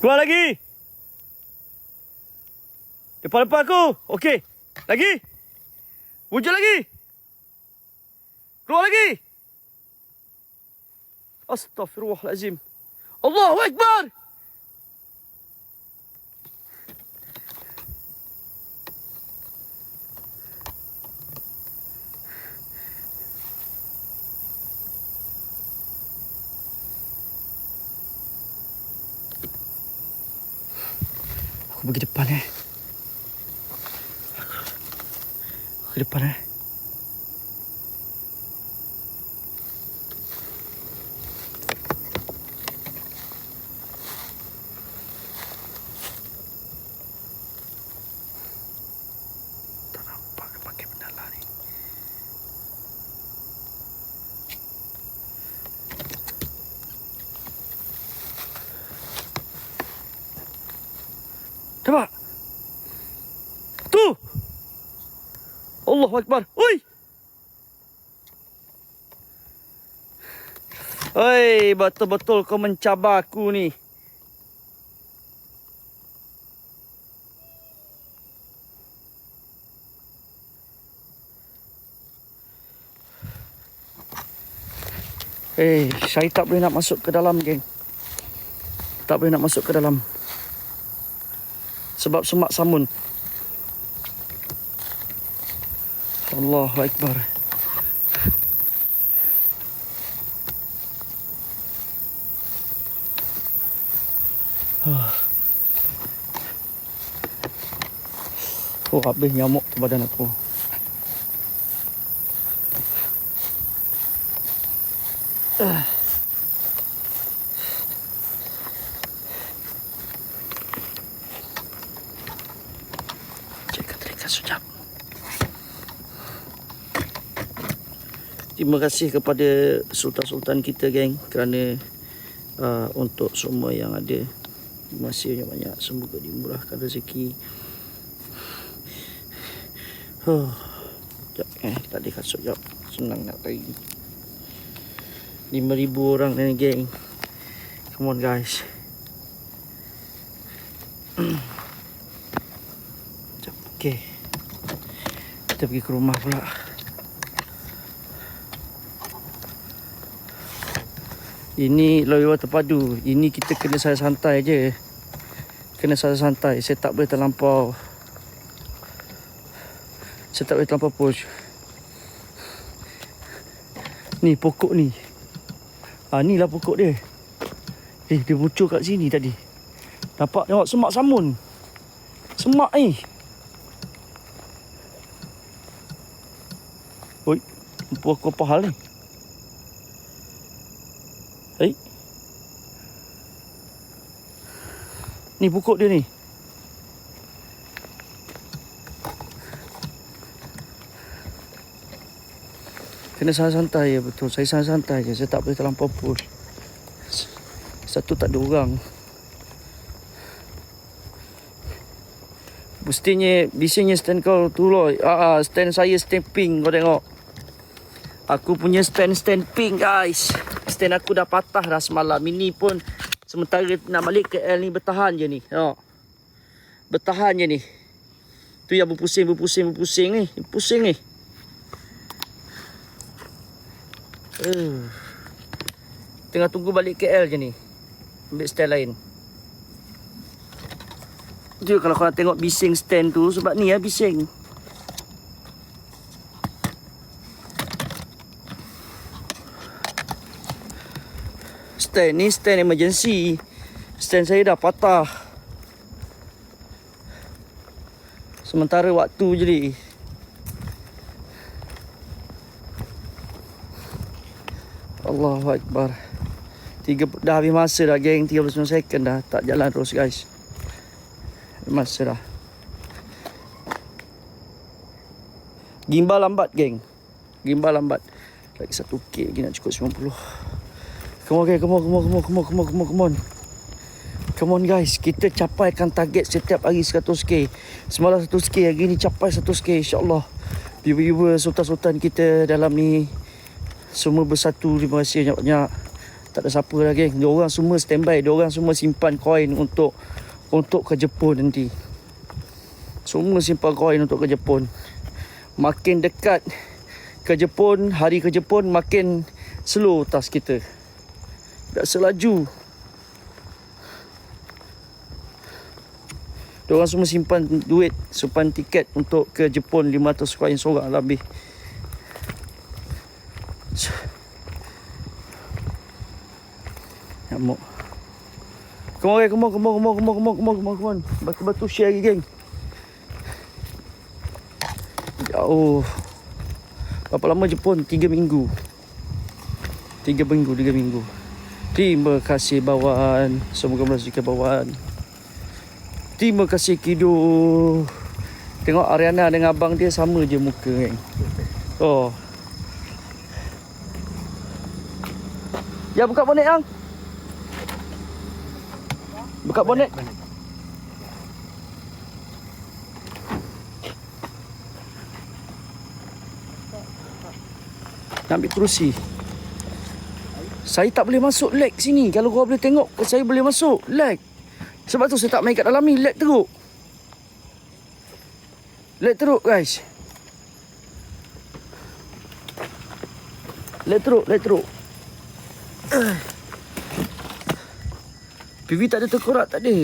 Keluar lagi. Depan-depan aku. Okey. Lagi. Wujud lagi. Keluar lagi. Astaghfirullahalazim. Allahu Akbar. Aku pergi depan eh. Aku ke depan eh. Tak Nampak? Tu! Allahu Akbar. Oi! Oi, betul-betul kau mencabar aku ni. Eh, saya tak boleh nak masuk ke dalam, geng. Tak boleh nak masuk ke dalam. Sebab semak samun. Allahu Akbar. Oh, habis nyamuk ke badan aku. Sekejap. Terima kasih kepada sultan-sultan kita geng kerana uh, untuk semua yang ada terima kasih banyak-banyak semoga dimurahkan rezeki. Huh. Sekejap eh tak ada kasut jap. Senang nak lari. 5000 orang ni geng. Come on guys. Sekejap. Okay. Kita pergi ke rumah pula. Ini loyo terpadu. Ini kita kena saya santai je. Kena saya santai. Saya tak boleh terlampau. Saya tak boleh terlampau push. Ni pokok ni. Ah ni lah pokok dia. Eh dia bocor kat sini tadi. Nampak tengok semak samun. Semak ni. Oi, pokok apa hal ni? Hei. Ni pokok dia ni. Kena santai-santai ya betul. Saya santai-santai je. Saya tak boleh terlampau push. Satu tak ada orang. Mestinya bisingnya stand kau tu loh. Ah, ah, stand saya stand pink kau tengok. Aku punya stand stand pink guys. Stand aku dah patah dah semalam. Ini pun sementara nak balik ke ni bertahan je ni. Tengok. Bertahan je ni. Tu yang berpusing berpusing berpusing ni. Pusing ni. Uh. Tengah tunggu balik KL je ni. Ambil stand lain. Dia kalau nak tengok bising stand tu sebab ni ya bising. Stand ni stand emergency. Stand saya dah patah. Sementara waktu je ni. Allahu Akbar. Tiga, dah habis masa dah geng 39 second dah tak jalan terus guys. Masa dah. Gimbal lambat geng. Gimbal lambat. Lagi satu K lagi nak cukup 90. Come on geng, come on, come on, come on, come on, come on, come on, come on. Come on guys, kita capaikan target setiap hari 100k. Semalam 100k, hari ni capai 100k insya-Allah. Viewer-viewer sultan-sultan kita dalam ni semua bersatu. Terima kasih banyak-banyak. Tak ada siapa lah geng. Diorang semua standby. Diorang semua simpan koin untuk untuk ke Jepun nanti. Semua simpan koin untuk ke Jepun. Makin dekat ke Jepun, hari ke Jepun makin slow tas kita. Tak selaju. Diorang semua simpan duit, simpan tiket untuk ke Jepun 500 koin seorang lebih. Nyamuk. Come on, come on, come on, come on, come on, come on, come on, come on, come on. Batu-batu share lagi, geng. Jauh. Berapa lama Jepun? Tiga minggu. Tiga minggu, tiga minggu. Terima kasih bawaan. Semoga merasukkan bawaan. Terima kasih Kido. Tengok Ariana dengan abang dia sama je muka kan. Oh. Ya buka bonet yang. Buka bonet. Nak ambil kerusi. Saya tak boleh masuk lag sini. Kalau kau boleh tengok, saya boleh masuk lag. Sebab tu saya tak main kat dalam ni. Lag teruk. Lag teruk guys. Lag teruk, lag teruk. PV tak ada terkorak tak ada.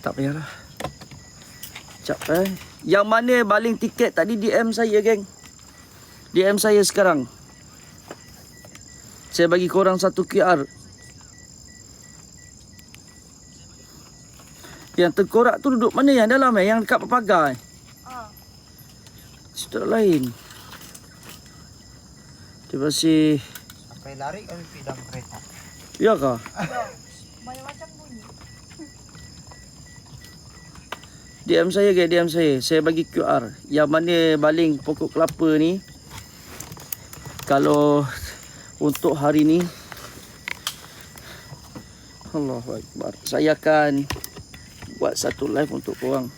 Tak payahlah. Sekejap eh. Yang mana baling tiket tadi DM saya geng. DM saya sekarang. Saya bagi korang satu QR. Yang terkorak tu duduk mana yang dalam eh? Yang dekat pagar eh? Ah. Situ lain. Terima kasih. Sampai lari kami pidang kereta. Ya kah? Banyak macam bunyi. DM saya ke DM saya. Saya bagi QR. Yang mana baling pokok kelapa ni. Kalau untuk hari ni. Allahu Akbar. Saya akan buat satu live untuk korang.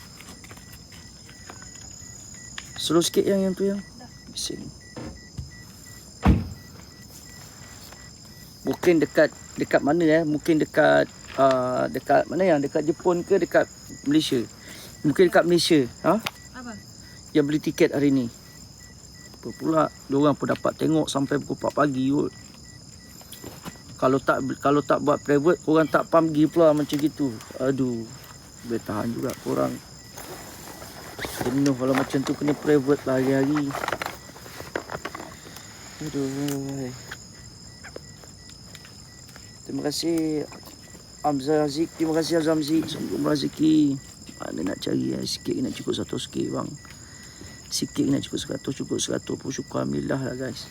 Slow sikit yang yang tu yang. Bising. Mungkin dekat dekat mana eh? Mungkin dekat uh, dekat mana yang dekat Jepun ke dekat Malaysia? Mungkin dekat Malaysia. Ha? Apa? Yang beli tiket hari ni. Apa pula diorang pun dapat tengok sampai pukul 4 pagi kot. Kalau tak kalau tak buat private korang tak pam pergi pula macam gitu. Aduh. Boleh tahan juga korang. Penuh kalau macam tu kena private lah hari-hari. Aduh. Terima kasih Hamzah Aziz. Terima kasih Azam Aziz. Semoga rezeki. Mana nak cari eh? Sikit nak cukup satu sikit bang. Sikit nak cukup seratus. Cukup seratus pun syukur Alhamdulillah lah guys.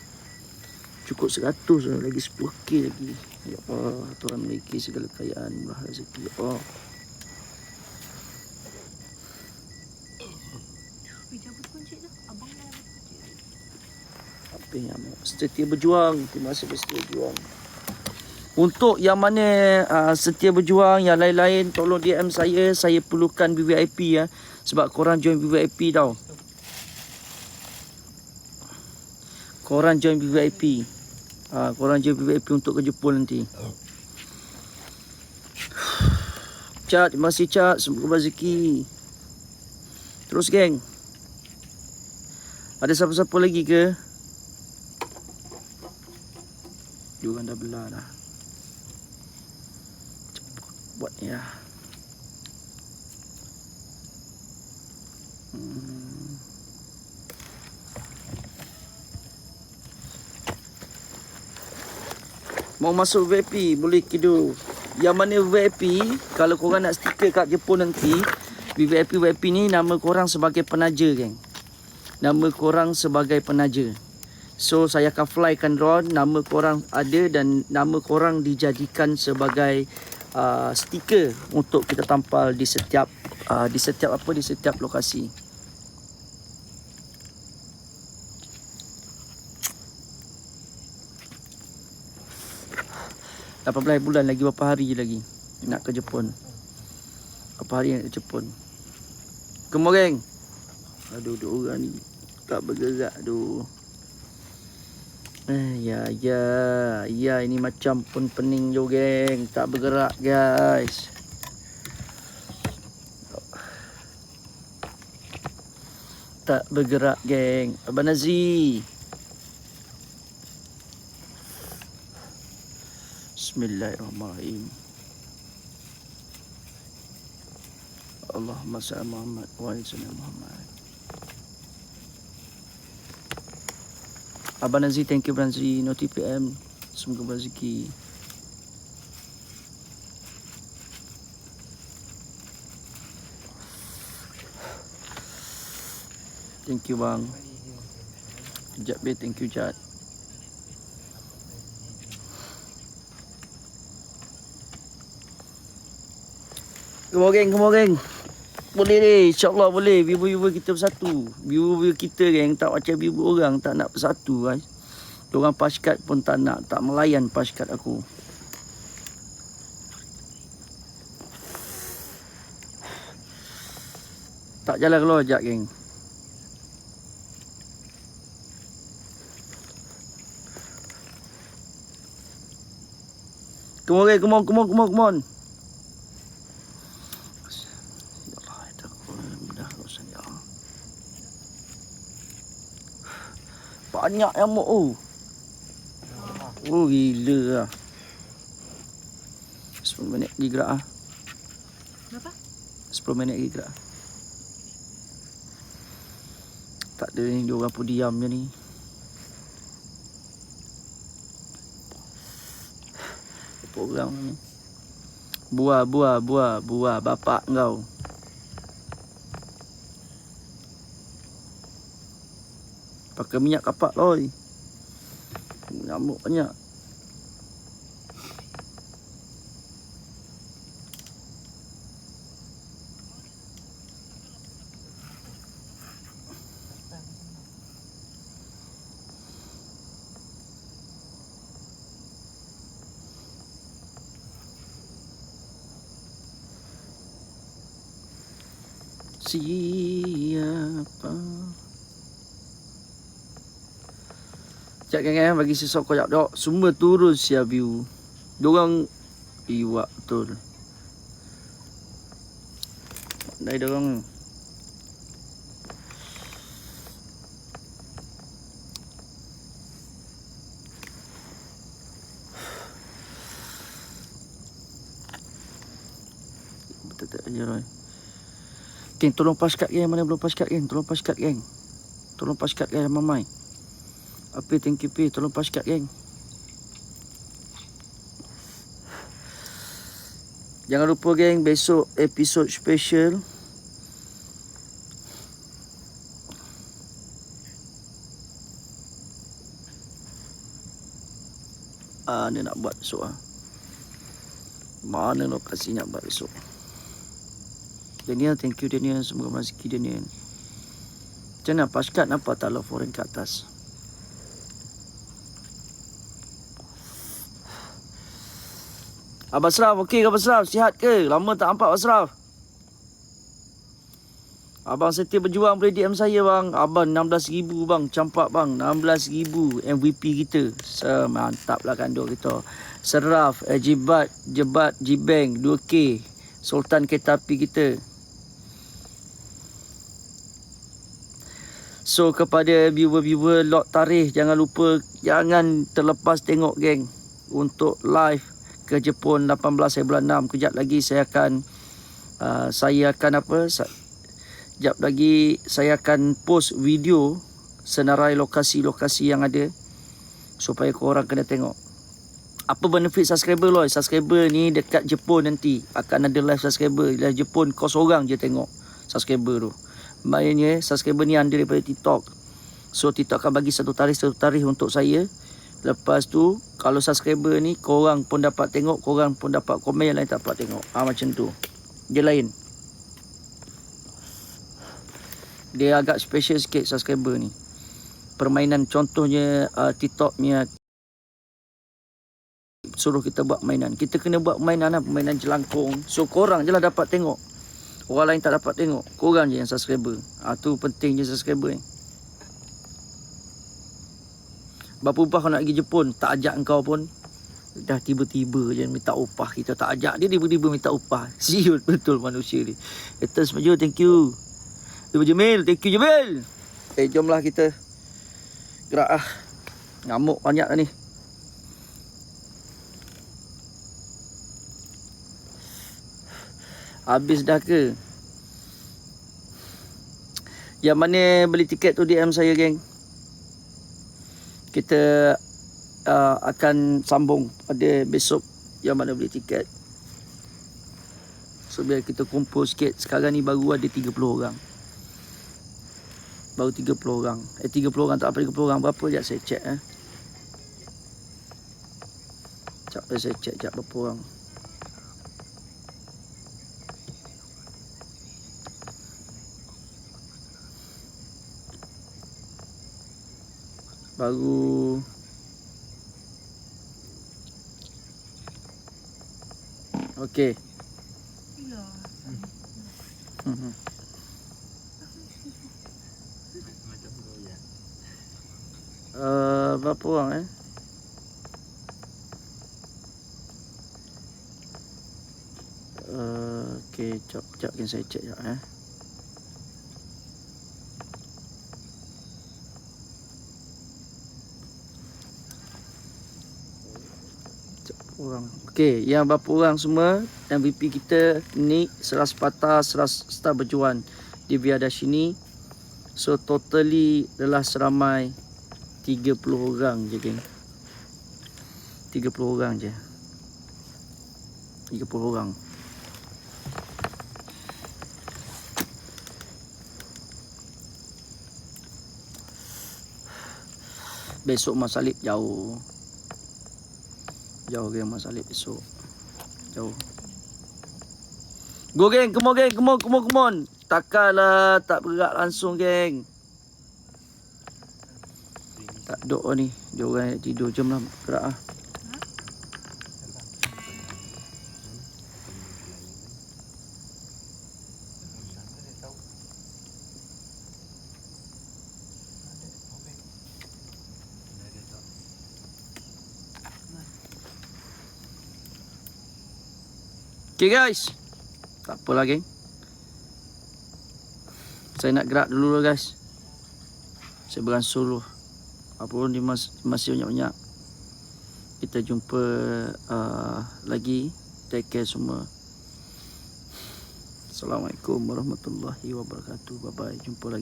Cukup seratus lah. Lagi sepuluh K lagi. Ya Allah. Tuhan memiliki segala kekayaan. Murah rezeki. Ya Allah. Apa yang setia berjuang. Terima kasih setia berjuang. Untuk yang mana uh, setia berjuang, yang lain-lain tolong DM saya. Saya perlukan VVIP ya. Sebab korang join VVIP tau. Korang join VVIP. Uh, korang join VVIP untuk ke Jepun nanti. Cak, terima kasih Cak. Semoga rezeki. Terus geng. Ada siapa-siapa lagi ke? Diorang dah belah dah. Cepat buat ya. Hmm. Mau masuk VIP boleh kidu. Yang mana VIP kalau korang nak stiker kat Jepun nanti VIP VIP ni nama korang sebagai penaja geng. Nama korang sebagai penaja. So saya akan flykan drone Nama korang ada dan nama korang dijadikan sebagai uh, stiker Untuk kita tampal di setiap uh, Di setiap apa, di setiap lokasi Lapan belas bulan lagi berapa hari lagi Nak ke Jepun Berapa hari nak ke Jepun Kemau geng Aduh dua orang ni Tak bergerak aduh Eh, ya, ya, ya, ini macam pun pening jo, geng. Tak bergerak, guys. Tak bergerak, geng. Abang Nazi. Bismillahirrahmanirrahim. Allahumma salli Muhammad wa sayyidina Muhammad. Abang Nazi, thank you Abang. Noti PM. Semoga berzeki. Thank you bang. Jat be, thank you Jat. Geng, come on geng. Boleh deh, insyaAllah boleh. Viewer-viewer kita bersatu. Viewer-viewer kita geng, tak macam viewer orang, tak nak bersatu guys. Diorang paskat pun tak nak, tak melayan paskat aku. Tak jalan keluar sekejap geng. Come on, come on, come on, come on, come on. Ya Allah, itu aku mudah urusan ya Allah. Banyak nyamuk oh. Oh gila lah. 10 minit lagi gerak ah. Berapa? 10 minit lagi gerak. Tak ada ni dia orang pun diam je ni. Apa orang ni? Buah, buah, buah, buah bapak kau. Pakai minyak kapak loi. Nyamuk banyak. Siapa Sekejap kan kan bagi sesok jap dok. Semua turun sia view. Diorang Iwak betul. Dari diorang. Betul-betul aja Roy? Geng tolong pas geng. Mana belum pas kat geng? Tolong pas kat geng. Tolong pas geng Mamai Api thank you Pi Tolong pas kat geng Jangan lupa geng Besok episod special Ah, ni nak buat besok ah. Mana lokasi nak buat besok? Daniel, thank you Daniel. Semoga rezeki Daniel. Macam mana paskat nampak tak love foreign kat atas? Abang Asraf, okey ke Abang Asraf? Sihat ke? Lama tak nampak Abang Asraf. Abang setia berjuang boleh DM saya bang. Abang 16,000 bang. Campak bang. 16,000 MVP kita. Semantap lah kandung kita. Seraf, eh, Jibat, Jebat, Jibeng 2K. Sultan kereta api kita. So kepada viewer-viewer lot tarikh jangan lupa jangan terlepas tengok geng untuk live ke Jepun 18 hari bulan 6 kejap lagi saya akan uh, saya akan apa kejap lagi saya akan post video senarai lokasi-lokasi yang ada supaya korang kena tengok. Apa benefit subscriber loh subscriber ni dekat Jepun nanti. Akan ada live subscriber. Live Jepun kau seorang je tengok subscriber tu. Maknanya subscriber ni under daripada TikTok. So TikTok akan bagi satu tarikh satu tarikh untuk saya lepas tu kalau subscriber ni korang pun dapat tengok korang pun dapat komen yang lain tak dapat tengok ah macam tu dia lain dia agak special sikit subscriber ni permainan contohnya uh, TikTok punya suruh kita buat mainan. Kita kena buat mainan lah, permainan jelangkung. So korang je lah dapat tengok. Orang lain tak dapat tengok. Korang je yang subscriber. Ah tu penting je subscriber ni. Berapa upah kau nak pergi Jepun? Tak ajak engkau pun. Dah tiba-tiba je minta upah. Kita tak ajak dia tiba-tiba minta upah. Siut betul manusia ni. Etas maju, thank you. Ibu Jamil, thank you Jamil. Eh, jomlah kita gerak ah. Ngamuk banyak lah ni. Habis dah ke? Yang mana beli tiket tu DM saya geng. Kita uh, akan sambung pada besok yang mana beli tiket. So biar kita kumpul sikit. Sekarang ni baru ada 30 orang. Baru 30 orang. Eh 30 orang tak apa 30 orang. Berapa sekejap saya check eh. Sekejap saya check sekejap berapa orang. Baru Okey. Ya. Uh, berapa orang eh? Uh, okay, jap, jap kan saya check jap eh. Orang. Okey, yang berapa orang semua MVP kita ni Seras Patah, Seras Star Berjuang di Viadashini. So totally adalah seramai 30 orang je geng. 30 orang je. 30 orang. Besok Mas Salib jauh Jauh geng Mas Salib besok Jauh. Go geng, come on geng, come on, come on, come on. Tak bergerak langsung geng. Tak duk ni. Dia orang tidur. Jom lah gerak lah Okay guys. Tak apalah geng. Saya nak gerak dulu lah guys. Saya beransur dulu. Apa pun dia mas- masih banyak-banyak. Kita jumpa uh, lagi. Take care semua. Assalamualaikum warahmatullahi wabarakatuh. Bye bye Jumpa lagi